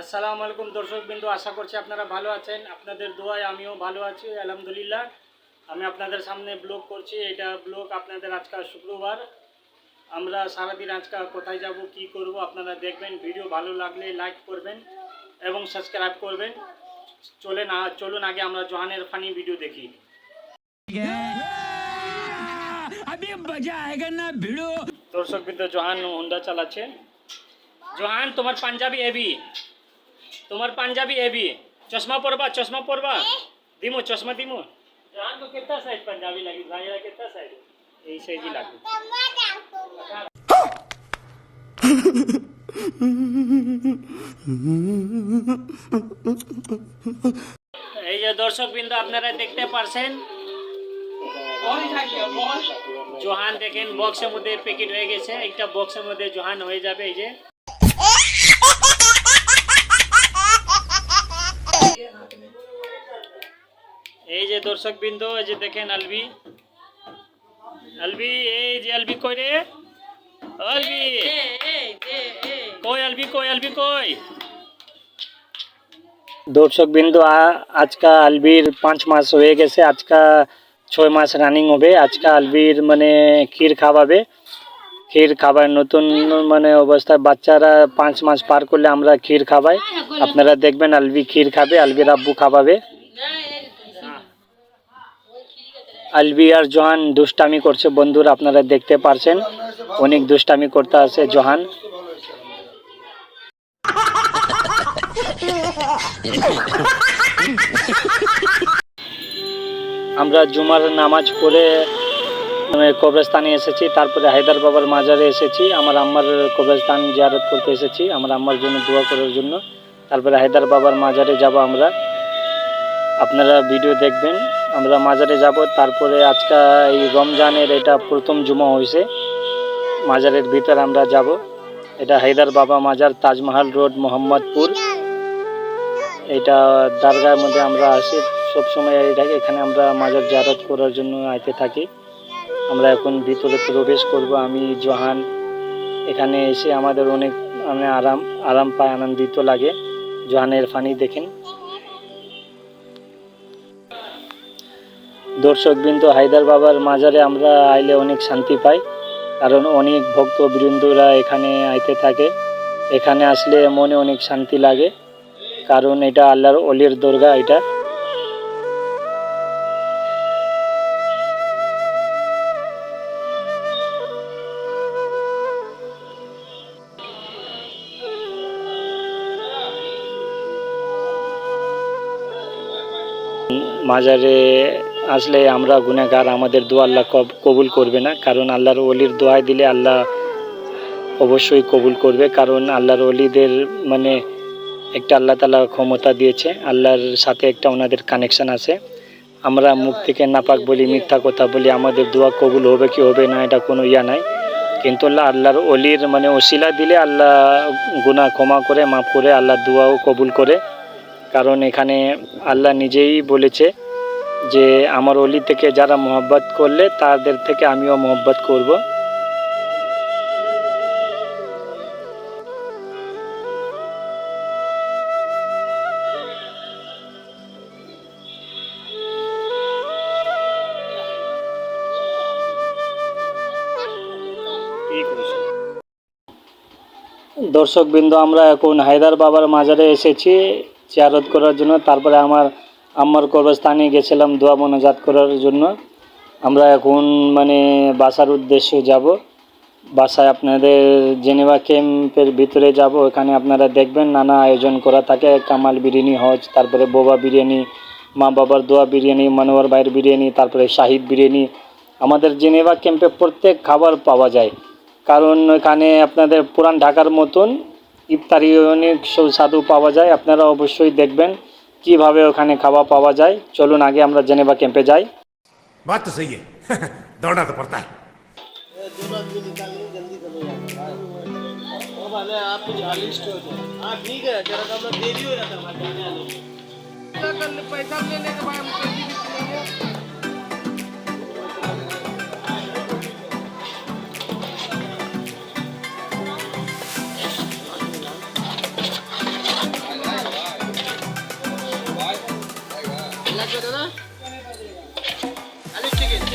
আসসালামু আলাইকুম দর্শকবৃন্দ আশা করছি আপনারা ভালো আছেন। আপনাদের দোয়ায় আমিও ভালো আছি আলহামদুলিল্লাহ। আমি আপনাদের সামনে ব্লগ করছি। এটা ব্লগ আপনাদের আজকাল শুক্রবার। আমরা সারাদিন আজকাল কোথায় যাব কি করব আপনারা দেখবেন। ভিডিও ভালো লাগলে লাইক করবেন এবং সাবস্ক্রাইব করবেন। চলেন চলুন আগে আমরা জোহানের ফানি ভিডিও দেখি। দর্শকবৃন্দ জোহান হোন্ডা চালাচ্ছে। জোহান তোমার পাঞ্জাবি এবি তোমার পাঞ্জাবি হেভি চশমা পরবা চশমা পরবা। দিমু চশমা দিমু। কেতা সাইজ পাঞ্জাবি লাগি কেতা সাইজ। এই সাইজই লাগবে। এই যে দর্শক বিন্দু আপনারা দেখতে পারছেন? জোহান দেখেন বক্সের মধ্যে প্যাকেট হয়ে গেছে। একটা বক্সের মধ্যে জোহান হয়ে যাবে এই যে। এই যে দর্শক বিন্দু এই যে দেখেন আলবি। আলবি এই যে আলবি কই রে? আলবি। কই আলবি কই আলবি কই? দর্শক বিন্দু আজকা আলবির পাঁচ মাস হয়ে গেছে আজকা ছয় মাস রানিং হবে আজকা আলবির মানে ক্ষীর খাওয়াবে। ক্ষীর খাবার, নতুন মানে অবস্থায় বাচ্চারা পাঁচ মাস পার করলে আমরা ক্ষীর খাওয়াই আপনারা দেখবেন আলবি ক্ষীর খাবে আলবির আব্বু খাওয়াবে। আলবি আর জোহান দুষ্টামি করছে, বন্ধুরা আপনারা দেখতে পারছেন। অনেক দুষ্টামি করতে আছে জোহান। আমরা জুমার নামাজ পড়ে কবরস্থানে এসেছি, তারপরে হায়দার বাবার মাজারে এসেছি, আমার আম্মার কবরস্থান জিয়ারত করতে এসেছি, আমার আম্মার জন্য দোয়া করার জন্য। তারপরে হায়দার বাবার মাজারে যাব আমরা। আপনারা ভিডিও দেখবেন, আমরা মাজারে যাব, তারপরে আজকা এই রমজানের এটা প্রথম জুমা হয়েছে মাজারের ভিতর আমরা যাব। এটা হায়দার বাবা মাজার তাজমহল রোড, মোহাম্মদপুর। এটা দরগার মধ্যে আমরা আসি, সবসময় এটা এখানে আমরা মাজার জারত করার জন্য আইতে থাকি। আমরা এখন ভিতরে প্রবেশ করব। আমি, জোহান, এখানে এসে আমাদের অনেক মানে আরাম আরাম পায়, আনন্দিত লাগে। জোহানের ফানি দেখেন। দর্শক বিন্দু হায়দার বাবার মাজারে আমরা আইলে অনেক শান্তি পাই, কারণ অনেক ভক্তবৃন্দরা এখানে আইতে থাকে। এখানে আসলে মনে অনেক শান্তি লাগে, কারণ এটা আল্লাহর অলির দরগা, এটা। মাজারে আসলে আমরা গুণাগার আমাদের দোয়া আল্লাহ কব- কবুল করবে না। কারণ আল্লাহর অলির দোয়াই দিলে আল্লাহ অবশ্যই কবুল করবে। কারণ আল্লাহর অলিদের মানে একটা আল্লাহ তালা ক্ষমতা দিয়েছে। আল্লাহর সাথে একটা ওনাদের কানেকশন আছে। আমরা মুখ থেকে নাপাক বলি, মিথ্যা কথা বলি, আমাদের দোয়া কবুল হবে কি হবে না, এটা কোনো ইয়া নাই। কিন্তু আল্লাহ, আল্লাহর অলির মানে ওসিলা দিলে আল্লাহ গুনাহ ক্ষমা করে, মাফ করে আল্লাহ দোয়াও কবুল করে। কারণ এখানে আল্লাহ নিজেই বলেছে যে, আমার অলি থেকে যারা মোহব্বত করলে, তাদের থেকে আমিও মোহব্বত করব। দর্শকবৃন্দ, আমরা এখন হায়দার বাবার মাজারে এসেছি। জিয়ারত করার জন্য। তারপরে আমার আম্মার কবরস্থানে গেছিলাম দোয়া মোনাজাত করার জন্য। আমরা এখন মানে বাসার উদ্দেশ্যে যাব। বাসায় আপনাদের জেনেভা ক্যাম্পের ভিতরে যাব। এখানে আপনারা দেখবেন নানা আয়োজন করা থাকে। কামাল বিরিয়ানি হজ, তারপরে বোবা বিরিয়ানি, মা বাবার দোয়া বিরিয়ানি, মনোয়ার ভাইয়ের বিরিয়ানি, তারপরে শাহিদ বিরিয়ানি। আমাদের জেনেভা ক্যাম্পে প্রত্যেক খাবার পাওয়া যায়। কারণ এখানে আপনাদের পুরান ঢাকার মতন ইফতারি অনেক সুস্বাদু পাওয়া যায় আপনারা অবশ্যই দেখবেন কিভাবে ওখানে খাওয়া পাওয়া যায় চলুন আগে আমরা জেনেভা ক্যাম্পে যাই बात तो सही है दौड़ना तो पड़ता है आप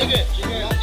行け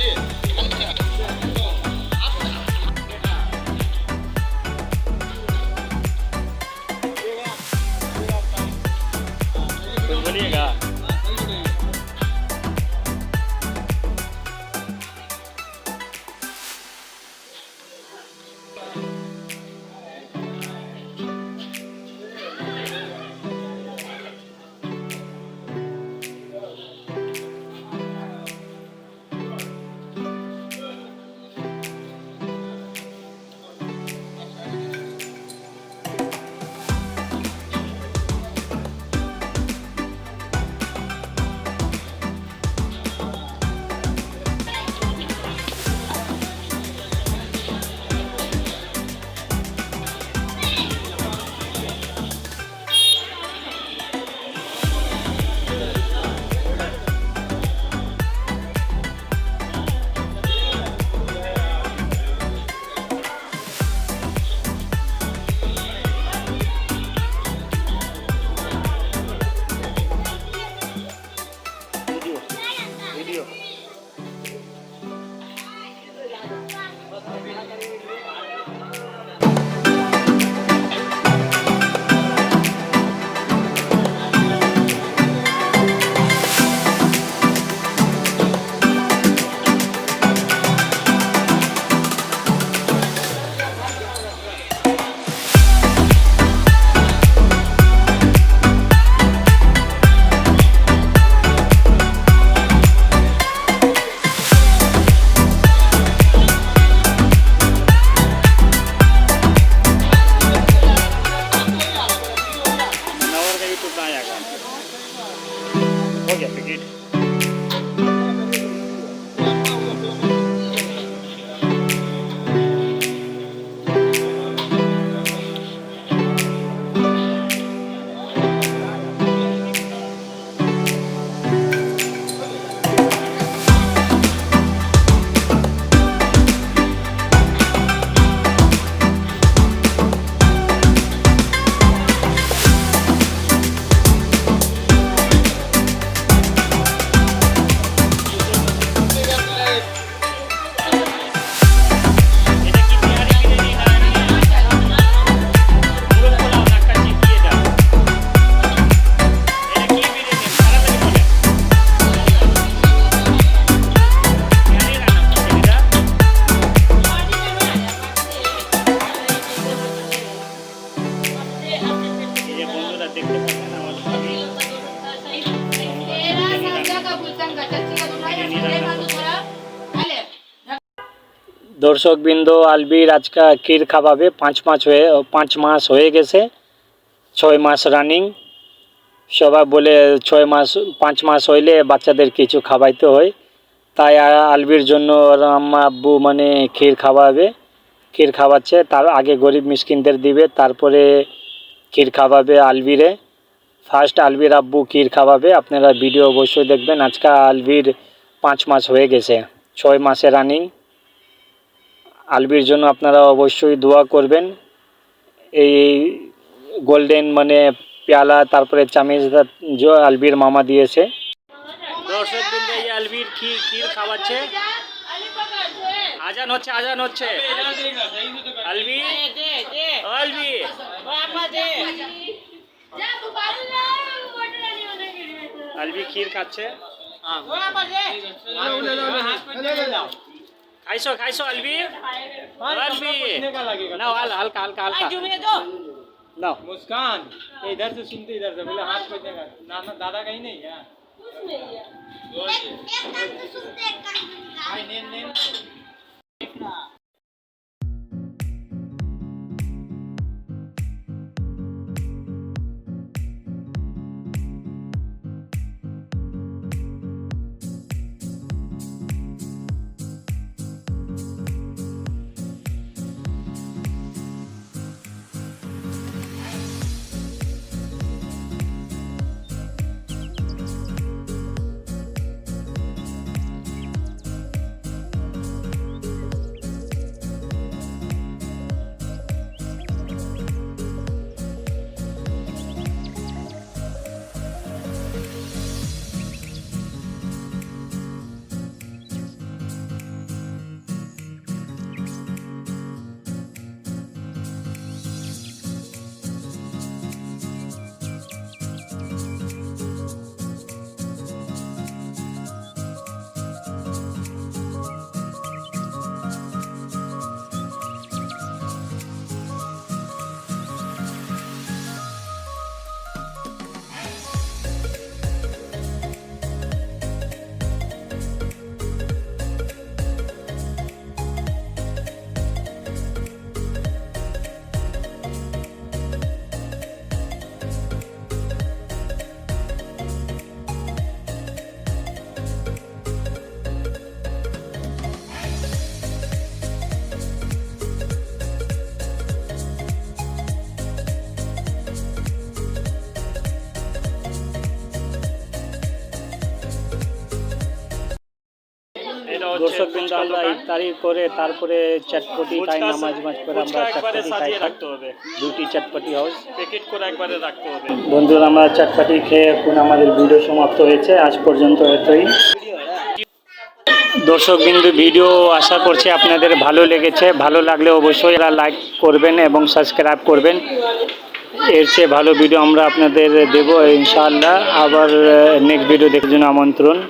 বন্ধুরা দেখতে পাচ্ছেন আমার দর্শকবৃন্দ, আলবির আজকা ক্ষীর খাওয়াবে। পাঁচ মাস হয়ে, পাঁচ মাস হয়ে গেছে। ছয় মাস রানিং সবাই বলে ছয় মাস, পাঁচ মাস হইলে বাচ্চাদের কিছু খাওয়াইতে হয়। তাই আলবির জন্য আম্মা, আব্বু মানে ক্ষীর খাওয়াবে। ক্ষীর খাওয়াচ্ছে, তার আগে গরিব মিসকিনদের দিবে। তারপরে ক্ষীর খাওয়াবে আলবিরে। ফার্স্ট আলবির আব্বু ক্ষীর খাওয়াবে, আপনারা ভিডিও অবশ্যই দেখবেন। আজকে আলবির পাঁচ মাস হয়ে গেছে, ছয় মাসে রানিং আলবির জন্য আপনারা অবশ্যই দোয়া করবেন। এই গোল্ডেন মানে পেয়ালা, তারপরে চামিজ যে আলবির মামা দিয়েছে। আজান হচ্ছে আজান হচ্ছে। আলবি আলবি। আলবি ক্ষীর খাচ্ছে খাইছো খাইছো আলবি ও আলবি নাও হাল হালকা হালকা হালকা নাও मुस्कान ये इधर से सुनते इधर से बोले हाथ बजने का ना ना दादा कहीं नहीं है भाई नेन नेन হচ্ছে দর্শক বিন্দু আমরা ইফতারি করে তারপরে চটপটি ফুচকা- নামাজ মাজ করে আমরা চটপটি খাই। রাখতে হবে। দুটি চটপটি হাউস প্যাকেট করে একবারে রাখতে হবে। বন্ধুরা আমরা চটপটি খেয়ে এখন আমাদের ভিডিও সমাপ্ত হয়েছে। আজ পর্যন্ত এতই। দর্শক বিন্দু ভিডিও আশা করছি আপনাদের ভালো লেগেছে। ভালো লাগলে অবশ্যই এরা লাইক করবেন এবং সাবস্ক্রাইব করবেন। এর চেয়ে ভালো ভিডিও আমরা আপনাদের দেবো ইনশাআল্লাহ। আবার নেক্সট ভিডিও দেখার জন্য আমন্ত্রণ।